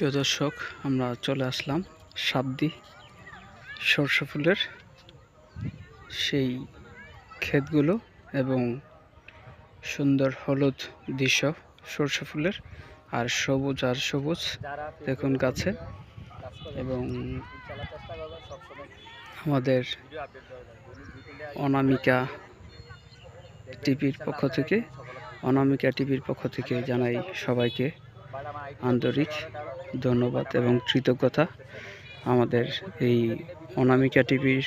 প্রিয় দর্শক, আমরা চলে আসলাম সাবদি সর্ষে ফুলের সেই ক্ষেতগুলো এবং সুন্দর হলুদ দৃশ্য সর্ষে ফুলের আর সবুজ আর সবুজ দেখুন গাছে এবং আমাদের অনামিকা টিভির পক্ষ থেকে, অনামিকা টিভির পক্ষ থেকে জানাই সবাইকে আন্তরিক ধন্যবাদ এবং কৃতজ্ঞতা। আমাদের এই অনামিকা টিভির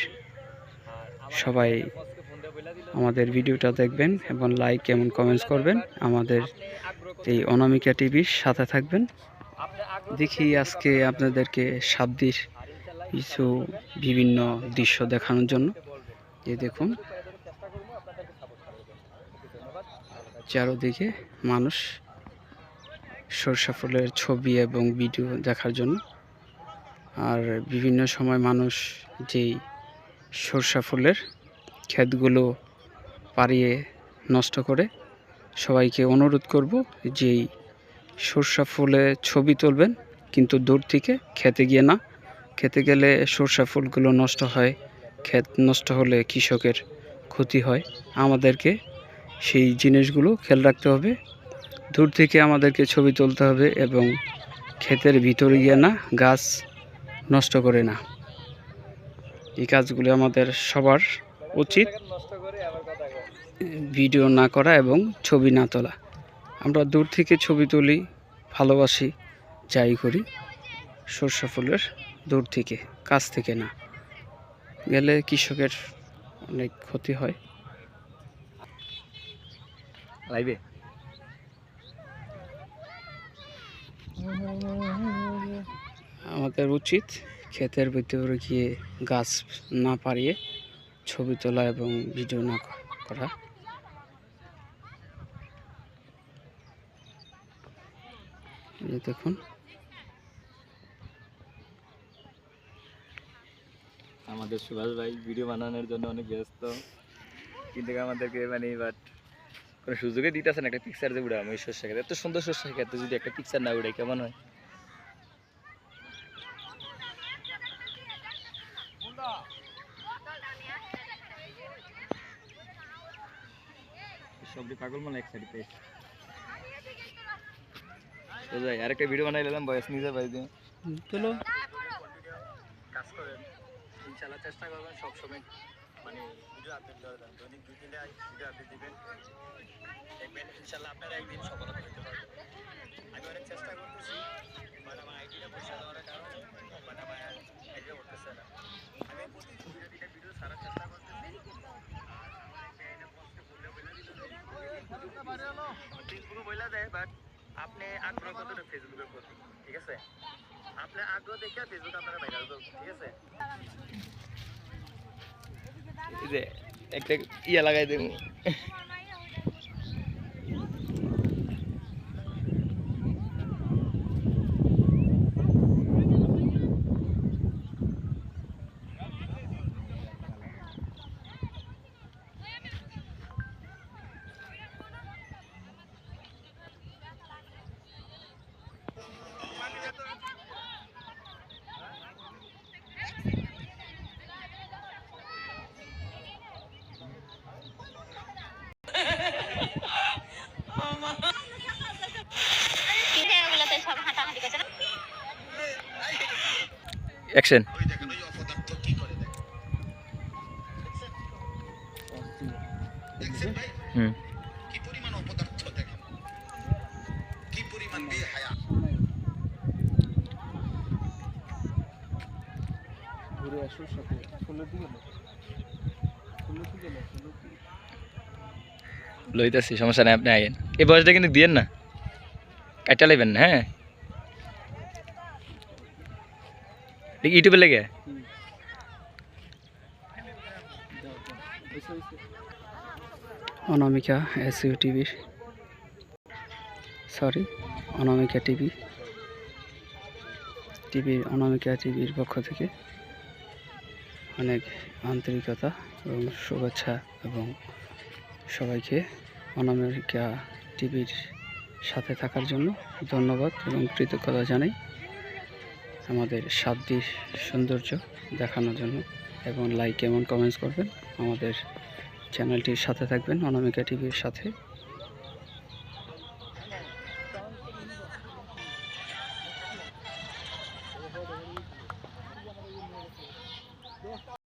সবাই আমাদের ভিডিওটা দেখবেন এবং লাইক এবং কমেন্টস করবেন। আমাদের এই অনামিকা টিভির সাথে থাকবেন। দেখি আজকে আপনাদেরকে সাবদির কিছু বিভিন্ন দৃশ্য দেখানোর জন্য। এই দেখুন। চারোদিকে মানুষ সরষা ফুলের ছবি এবং ভিডিও দেখার জন্য। আর বিভিন্ন সময় মানুষ যেই সরষা ফুলের ক্ষেতগুলো পাড়িয়ে নষ্ট করে, সবাইকে অনুরোধ করব যেই সরষা ফুলে ছবি তুলবেন, কিন্তু দূর থেকে খেতে গিয়ে না। খেতে গেলে সরষা ফুলগুলো নষ্ট হয়, ক্ষেত নষ্ট হলে কৃষকের ক্ষতি হয়। আমাদেরকে সেই জিনিসগুলো খেয়াল রাখতে হবে। দূর থেকে আমাদেরকে ছবি তুলতে হবে এবং ক্ষেতের ভিতরে গিয়ে না গাছ নষ্ট করে না। এই কাজগুলো আমাদের সবার উচিত। ভিডিও না করা এবং ছবি না তোলা। আমরা দূর থেকে ছবি তুলি, ভালোবাসি, যাই করি। সর্ষে ফুলের দূর থেকে, কাছ থেকে না। গেলে কৃষকের অনেক ক্ষতি হয়। লাইবে? আমাদের উচিত ক্ষেতের ভিতরে গিয়ে গাছ না পাড়িয়ে ছবি তোলা এবং ভিডিও না করা। দেখুন। আমাদের সুভাষ ভাই ভিডিও বানানোর জন্য অনেক ব্যস্ত। কিন্তু আমাদেরকে মানে বাট কোনো সুযোগে দিতেছে না একটা পিকচার যে উড়াম ওই শস্য খেতে। এত সুন্দর শস্য খেতে যদি একটা পিকচার না উড়াই কেমন হয়? সবটি পাগল মানে এক সাইড পেয়েছে। তো যাই আরেকটা ভিডিও বানাই নিলাম বয়স নিজে ভাই দিয়ে। চলো কাজ করেন। চেষ্টা করবেন সবসময়। মানে ভিডিও আপডেট জন্য। দৈনিক দুই তিনটা ভিডিও আপডেট দিবেন। দেখবেন ইনশাল্লাহ আপনারা একদিন সফলতা পেতে পারবেন। আমি অনেক চেষ্টা করতেছি বাট আমার আইডিটা পয়সা দেওয়ার কারণে বাট আমার আইডিয়া করতেছে না। আমি প্রতি দুইটা তিনটা ভিডিও ছাড়ার চেষ্টা করতেছি। ফেসবুকে বইলা দেয় বাট আপনি আগ্রহ কতটা ফেসবুকের প্রতি, ঠিক আছে? আপনার আগ্রহ দেখে ফেসবুক আপনারা ঠিক আছে? যে একটা ইয়া লাগাই দেবো। অ্যাকশন হুম লইতেছি, সমস্যা নাই, আপনি আইন এই বয়সটা কিন্তু দিয়েন না। কাটা লাইবেন হ্যাঁ? ইউটিউবে লেগে? অনামিকা এসইউ টিভির সরি অনামিকা টিভি, টিভির, অনামিকা টিভির পক্ষ থেকে অনেক আন্তরিকতা এবং শুভেচ্ছা এবং সবাইকে অনামিকা টিভির সাথে থাকার জন্য ধন্যবাদ এবং কৃতজ্ঞতা জানাই। আমাদের সাধ্যির সৌন্দর্য দেখানোর জন্য এবং লাইক এবং কমেন্টস করবেন। আমাদের চ্যানেলটির সাথে থাকবেন, অনামিকা টিভির সাথে।